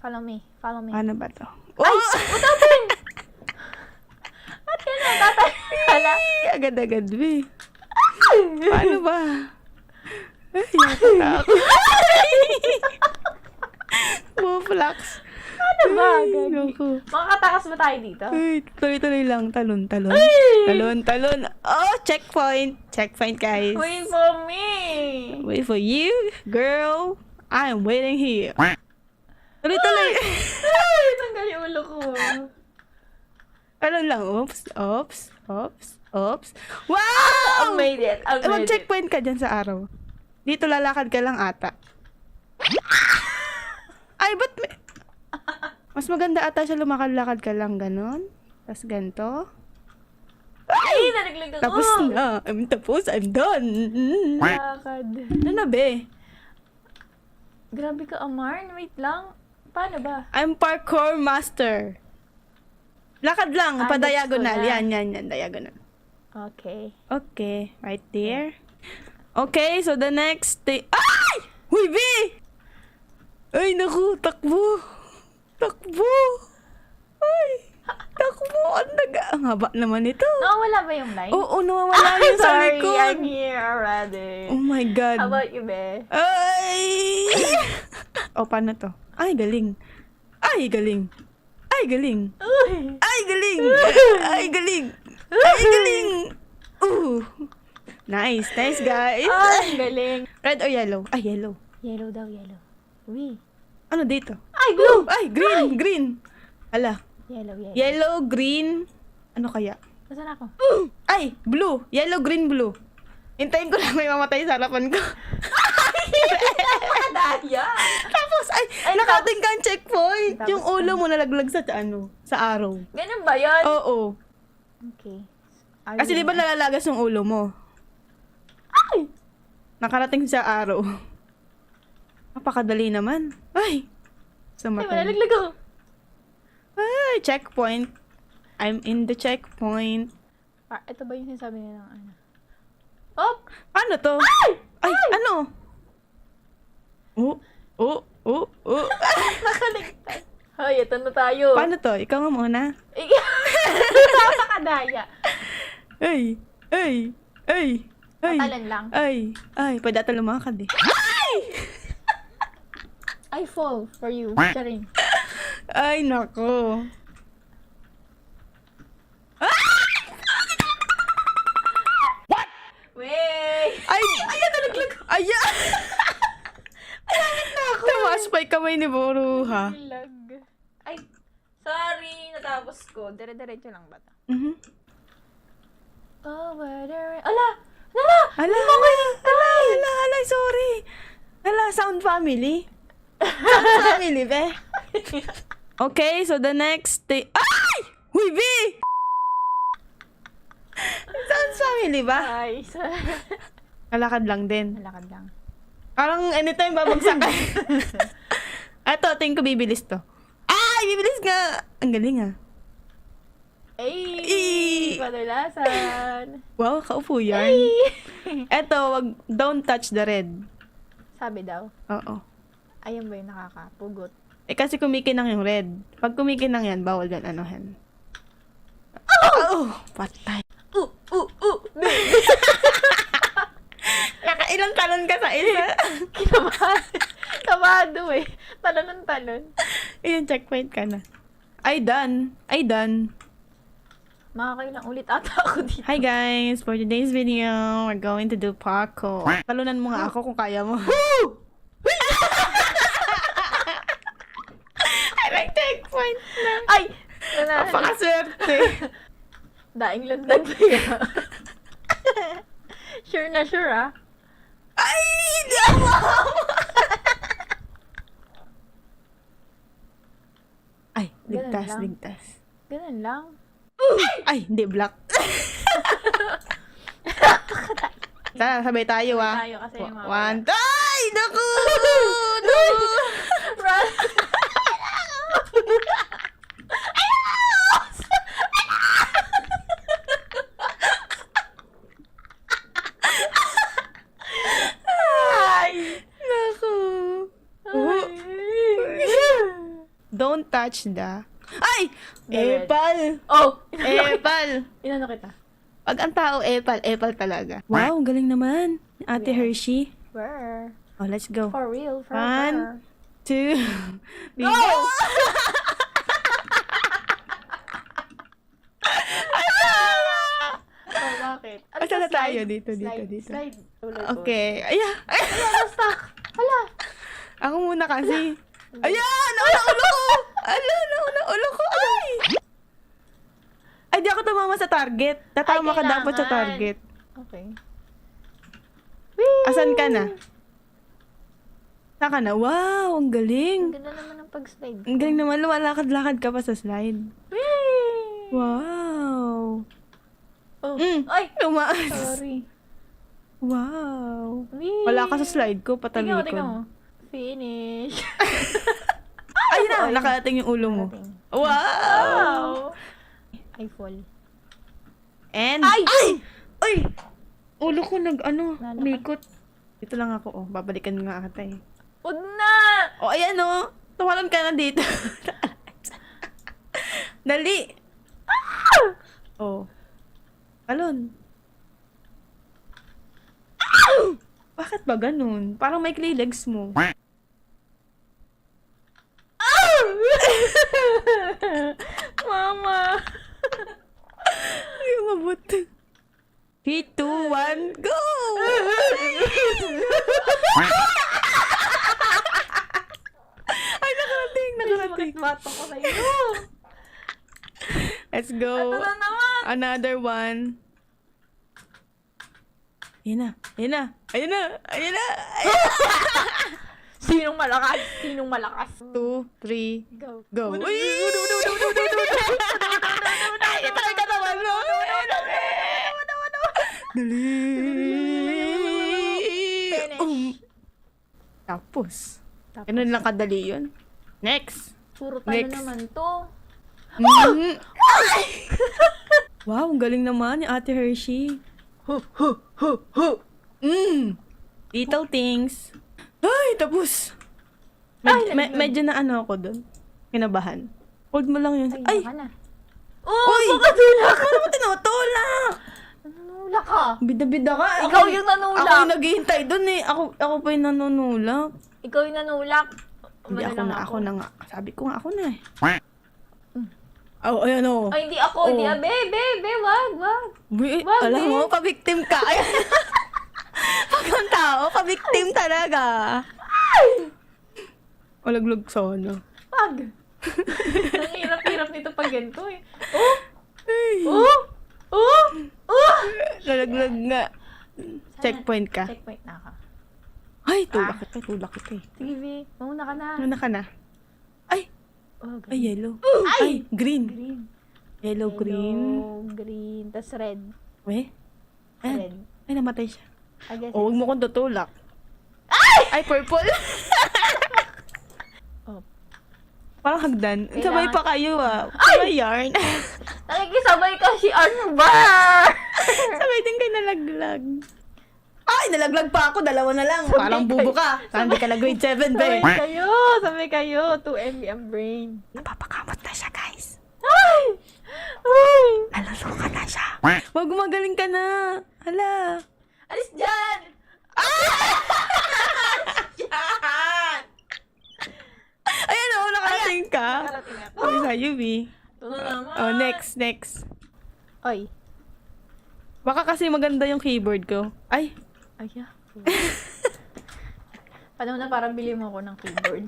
Follow me. Follow me. Ano ba to? Ay! At yan ang tatay. Hala. Agad-agad, be. Paano ba? Ay, nakata ako. Buflax. Ano ba? Ay, naku. Makakatakas ba tayo dito? Ay, tuloy-tuloy lang. Talon, talon. Talon, talon. Oh, checkpoint. Checkpoint, guys. Wait for me. Wait for you, girl. I'm waiting here. Tuloy-tuloy. Ay, tanggal yung ulo ko. Talon lang. Oops, oops, oops, oops. Wow! I made it. I made. Mag-checkpoint ka dyan sa araw. Dito lalakad ka lang ata. Ay, ba't may... Mas maganda ata siya lumakad-lakad ka lang, ganon. Tapos ganito. Ay, nalaglag ako. Tapos na. I'm tapos. I'm done. Mm. Lakad. Ano na, be? Grabe ka, Amar. Wait lang. Paano ba? I'm parkour master. Lakad lang, Ah, pa diagonal. na. Yan, yan, yan, diagonal. Okay. Okay, right there. Okay, so the next thing... Ay! Huy, B! Ay, naku, takbo. Takbo. Ay, takbo. Ang daga. Ang haba naman ito. Nawawala ba yung line? Oo, nawawala I'm yun sa sorry, likod. I'm here already. Oh my God. How about you, be? Ay! o, paano to? Ay, galing. Ay, galing. Ay, galing. Ay, galing! Ay, galing! Ay, galing! Ooh! Nice, nice guys. Ay, galing. Red or yellow? Ay, yellow. Yellow daw, yellow. Uy. Ano dito? Ay, blue! Ay, green, green. Ala, Yellow, yellow. yellow, green. Ano kaya? Nasaan ako? Ay, blue. Yellow, green, blue. Hintayin ko lang may mamatay sa harapan ko. Daya! Ay, Ay, nakating ka ang checkpoint. Tapos yung ulo mo nalaglag sa, ano, sa araw. Ganun ba yun? Oo. Okay. Are Kasi di ba na? nalalagas yung ulo mo? Ay! Nakarating sa araw. Napakadali naman. Ay! Sa Ay, mata. malalaglag ako. Ay, checkpoint. I'm in the checkpoint. Ah, ito ba yung sinasabi nila ng ano? Oh! Ano to? Ay! ano? Oh, oh, oh, oh. Nakaligtad. Hoy, ito na tayo. Paano to? Ikaw nga muna. Napakadaya. Ay! Ay! Ay! Ay! Patalan lang. Ay! Ay! Pwede ata lumakad eh. I fall for you. Charing. Ay, nako. Wait! Ay! Ay, nalaglag. Ay! Malapit na ako. Tumaas pa yung kamay ni Boruha. Lag. Ay, sorry. Natapos ko. Dire-diretso lang ba ito? Mhm. Over the. Ala! Ala! Hala, hala, hala, hala, hala, sorry. Hala, sound family. Sound family, be. Okay, so the next thing... Ay! Huy, be! Sound family ba? Ay, sorry. Kalakad lang din. Malakad lang. Parang anytime babagsak ka. Eto, tingin ko bibilis to. Ay, bibilis nga! Ang galing ah. Ay! Eh. Kadalasan. Wow, kaupo yarn. Eto, wag, don't touch the red. Sabi daw. Oo. Ayun ba yung nakakapugot? Eh kasi kumikinang yung red. Pag kumikinang yan, bawal yan anuhin. Oh! Patay. Uh! Uh! Uh! Nakailang talon ka sa isa. Kinabahan. Kabado eh. Talon ng talon. Ayun, checkpoint ka na. Ay, done. Ay, done. Makakailang ulit ata ako dito. Hi guys! For today's video, we're going to do parkour. Talunan mo nga ako kung kaya mo. I like checkpoint na. Ay! Napakaswerte. Daing lundag na yan. sure na sure ah. Ay! Hindi ako Ay, Ganun ligtas, lang. ligtas. Ganun lang. Ay, hindi, black. Tara, sabay tayo ah. tayo kasi yung mga- One, ay, naku! No! Don't touch the... Ay! The. Epal! Oh! Epal! Inano kita? Pag ang tao, epal, epal talaga. Wow, ang galing naman. Ate Yes. Hershey. Where? Oh, let's go. For real, for One. Two. Go! Oh, bakit? Ano na to, tayo? slide? Dito, dito, Slide, dito. Slide. Roller Okay. Ayan. Hala. Ako muna kasi. Ayan! Nauna ulo ko! Ala, nauna ulo ko! Ay! Ay, di ako tumama sa target. Tatama Ay, ka dapat sa kailangan. target. Okay. Asan ka na? Saan ka na? Wow, ang Ang galing. ganda naman ng pag-slide. Ang galing naman, lumalakad-lakad ka pa sa slide. Whee! Wow. Oh. Mm. Ay! Lumaas. Sorry. Wow. Whee! Wala ka sa slide ko, Tingnan mo, tingnan mo. patalikod. Finish. Ayun na, nakarating yung ulo mo. Wow! Wow! I fall. And, Ay! ay! Ay! Ulo ko nag, ano, umikot. Dito lang ako, oh. Babalikan nga ata eh. Huwag na! Oh, ayan oh. Tumalon ka na dito. Dali. Oh. Talon. Bakit ba ganun? Parang may clay legs mo. Mama! Ay, mabot. 3, 2, 1, go! Ay, nakarating, nakarating. Bato ko sa iyo. Let's Ito go. na naman. Another one. Ayun na. Ayun na. Ayun na. Ayun na. Ayun na. Sinong malakas? Sinong malakas? Two, three, Go. go. Uy! Ay, ito ang katawan mo. Dali. Finish. Um, Tapos. Tapos, Ganun lang kadali yun. Next. puro Next. naman to. Mm. wow, ang galing naman ni Ate Hershey. Mm. Little things. Ay, tapos. Med- Ay, me- medyo na ano ako doon. Kinabahan. Hold mo lang yun. Ay! Ay. Oh, Uy! baka tulak. Ano mo tinutulak? Nanunulak ka. Bida-bida ka. Ikaw Ako- yung nanulak. Ako yung naghihintay doon eh. Ako, ako pa yung nanunulak. Ikaw yung nanulak. Hindi ako na, ako na nga. Sabi ko nga, ako na eh. Oh, ayan o. Ay, hindi ako. Hindi, Oh. ah, be, be, be, wag, wag. Wag, alam eh. mo, pabiktim ka. Pag ang tao, pabiktim talaga. Malaglog sana. Wag. Ang hirap-hirap nito pag ganito eh. Oh! Oh! Oh! Oh! Nalaglag nga. Checkpoint ka. Checkpoint na ako. Ay, tulak kita, tulak kita eh. Sige, be. Mauna ka na. Ano ka na? Ay, Oh, ay, green. yellow. Ay! Ay, green. Green. Yellow, green. Yellow, green. Tapos red. We? Red. ay, namatay siya. I guess O, huwag mo kong tutulak. Ay, purple. Oh. Parang hagdan. Kailangan- Sabay pa kayo ah. Sabay yarn. Nakikisabay ka si ba? Sabay din kayo nalaglag. Ay, nalaglag pa ako. Dalawa na lang. Parang bubo ka. Parang di ka na grade 7, Sabay be. kayo. Sabay kayo. 2MB ang brain. Napapakamot na siya, guys. Ay! Ay! Naluluka na siya. Wag gumagaling ka na. Hala. Alis dyan! Ayan o, nakarating ka. Nakarating ako. Sabi sa Yubi. Ito na naman. Oh, next, next. Ay. Baka kasi maganda yung keyboard ko. Ay, Ay, ah. Paano na parang bili mo ako ng keyboard?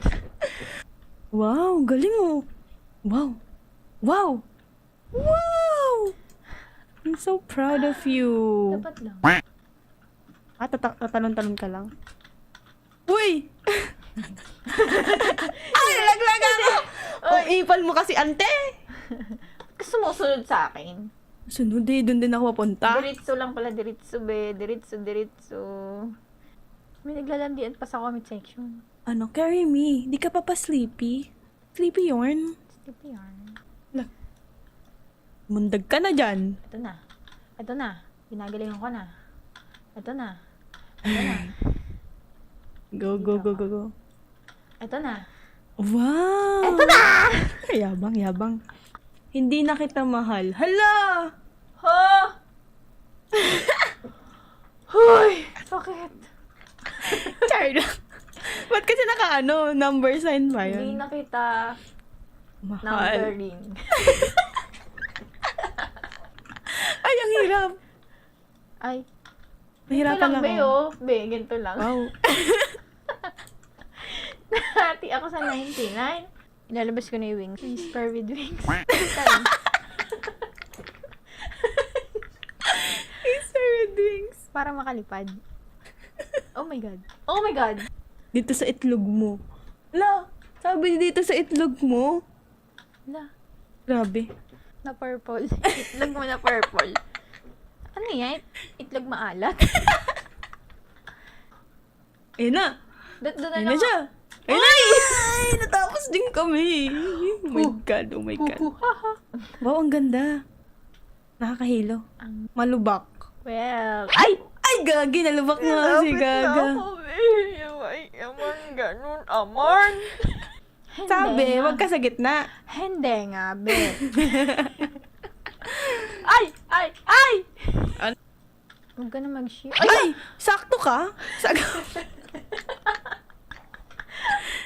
wow, galing mo. Wow. Wow. Wow! I'm so proud of you. Dapat lang. Ah, tata- tatalon-talon ka lang. Uy! Ay, nalaglag ako! Oh, ipal mo kasi, ante! Gusto mo sunod sa akin? Sunod eh, doon din ako papunta. Diritso lang pala, diritso be. Diritso, diritso. May naglalandian pa sa comment section. Ano, carry me. Di ka pa pa sleepy. Sleepy yarn. Sleepy yarn. Mundag ka na dyan. Ito na. Ito na. Ginagalingan ko na. Ito na. Go, go, go, go, go. Ito na. Wow! Ito na! yabang, yabang. Hindi na kita mahal. Hala! Ha? Hoy! Sakit. Char lang. Ba't kasi naka ano, number sign ba Hindi yun? na kita Mahal. numbering. Ay, ang hirap. Ay, Nahirapan lang, lang be, ako. oh. Be, ganito lang. Wow. Hati ako sa 99. Ilalabas ko na yung wings. Whisper with wings. Time. Sir Wings. Para makalipad. Oh my God. Oh my God. Dito sa itlog mo. La, sabi dito sa itlog mo. Wala. Grabe. Na purple. Itlog mo na purple. Ano yan? Itlog maalat? Ayun na. Doon na Ayun na siya. Ayun na. Ay, natapos din kami. Oh my God, oh my God. Wow, ang ganda. Nakakahilo. Malubak. Well, ay! Ay, gagi, nalubak na kasi gaga. Ay, aman, ganun, aman. Sabi, wag ka sa gitna. Hindi nga, be. ay! Ay! Ay! An- Huwag ka na mag-share. Ay, sakto ka? Sag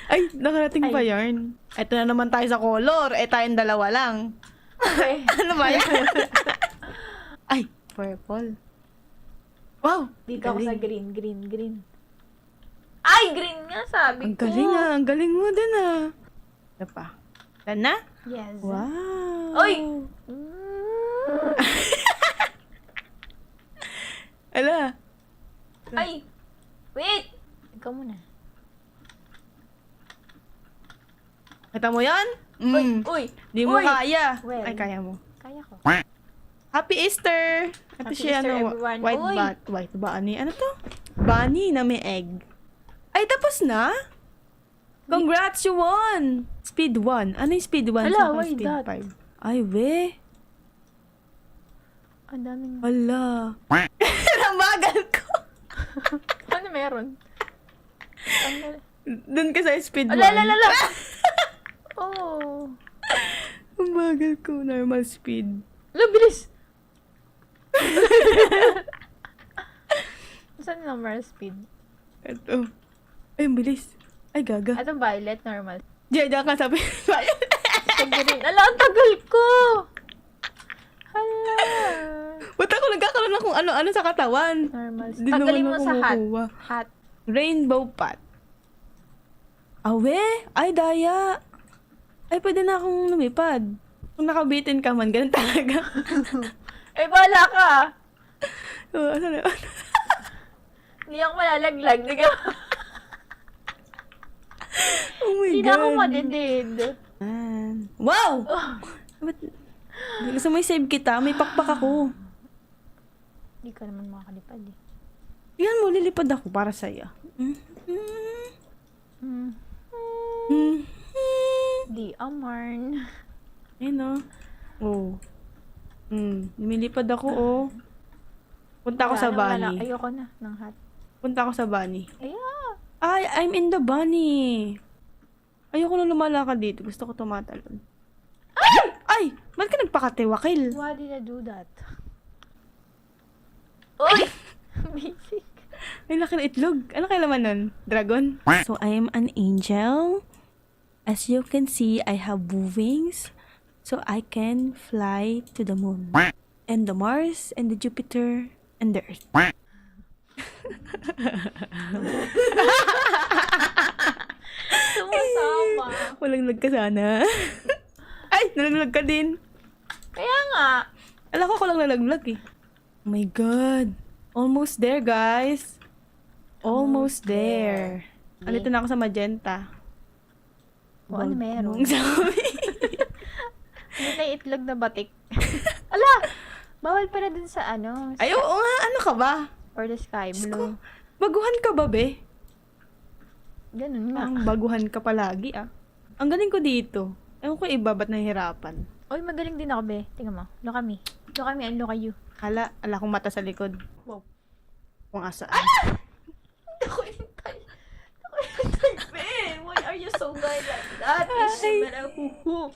Ay, nakarating pa Ay. yarn. Ito na naman tayo sa color. Eh, tayong dalawa lang. Okay. Ano ba yan? Ay, purple. Wow, Dito ako galing. sa green, green, green. Ay, green nga sabi Ang ko. galing ah, ang galing mo din ah. Ano pa? Yan na? Yes. Wow. Oy! Mm. Ala. Ay! Wait! Ikaw muna. Kita mo yan? Uy! Mm. Uy! Di mo Uy! kaya. Well. Ay, kaya mo. Kaya ko. Happy Easter! Ito Happy siya, Easter, ano, everyone. white Uy! bat, white bunny. Ano to? Bunny na may egg. Ay, tapos na? Congrats, you won! Speed 1. Ano yung speed 1 Ala, why speed that? 5? Ay, we. Ang daming... Wala. Namagal ko. Ano meron? Doon ka sa speed 1. Ala, ala, ala! Oh. Ang bagal ko. Normal speed. Ala, bilis! Saan normal speed? Ito. Ay, bilis. Ay, gaga. Ito violet, normal. Diyan, diyan ka sabi. Sa green. Ala, ang tagal ko! Hala! Ba't ako nagkakaroon ng kung ano-ano sa katawan? Normal. Di Tanggalin mo sa hat. Hat. Rainbow pot. Awe? Ay, daya. Ay, pwede na akong lumipad. Kung nakabitin ka man, ganun talaga. Eh, bahala ka! oh, ano na? Hindi ako malalaglag. Hindi ka... oh my Hindi God. na ako madidid. Ah. Wow! Ba't, gusto mo i-save kita? May pakpak ako. Hindi ka naman makakalipad eh. Yan mo, lilipad ako para sa'yo. Mm. Hmm. Mm. Di amarn. Ayun o. Oh. Mm. Lumilipad ako, oh. Punta ako sa na, wala. bunny. Ayoko na ng hat. Punta ako sa bunny. Ayan. Ay, I'm in the bunny. Ayoko na lumalakad dito. Gusto ko tumatalon. Ay! Ay! Ba't ka nagpakatiwakil? Why did I do that? Uy! Basic. Ay, laki ng itlog. Ano kaya laman nun? Dragon? So, I am an angel. As you can see, I have wings. So, I can fly to the moon. And the Mars, and the Jupiter, and the Earth. Sumasama. Walang lag ka sana. Ay, nalaglag ka din. Kaya nga. Alam ko ko lang nalaglag eh. Oh my God. Almost there, guys. Almost there. Andito na ako sa magenta. O, ano meron? Ang sabi. Hindi itlog na batik. Ala! Bawal pala dun sa ano. Ay, oo nga. Ano ka ba? Or the sky Diyos blue. ko. Baguhan ka ba, be? Ganun nga. Ang baguhan ka palagi, ah. Ang galing ko dito. Ewan ko iba, ba't nahihirapan? Uy, magaling din ako, be. Tingnan mo. Look at me. Look at me and look at you. Hala, ala kong mata sa likod. Wow. Kung asaan. Ako hintay. Ako hintay, be. Why are you so good like that. Ay. Ishimarahuhu.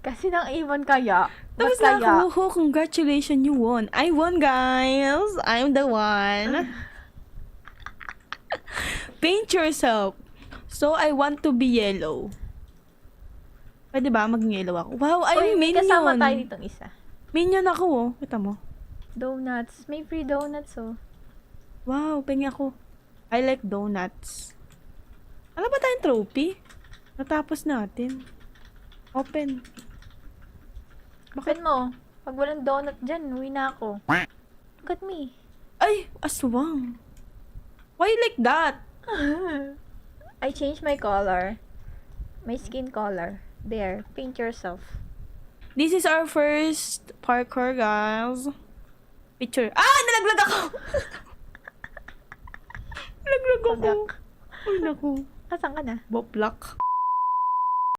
Kasi nang Avon kaya. Tapos na kaya? ako, oh, congratulations, you won. I won, guys. I'm the one. Paint yourself. So, I want to be yellow. Pwede ba maging yellow ako? Wow, Uy, ay, may minion. kasama tayo ditong isa. Minion ako, oh. Kita mo. Donuts. May free donuts, oh. Wow, pengi ako. I like donuts. Ano ba tayong trophy? Natapos natin. Open. Open mo. Pag walang donut dyan, uwi na ako. Look at me. Ay, aswang. Why like that? I changed my color. My skin color. There. Paint yourself. This is our first parkour, guys. Picture. Ah! Nalaglag ako! nalaglag ako. Ay, naku. Asan ka na? Boplak.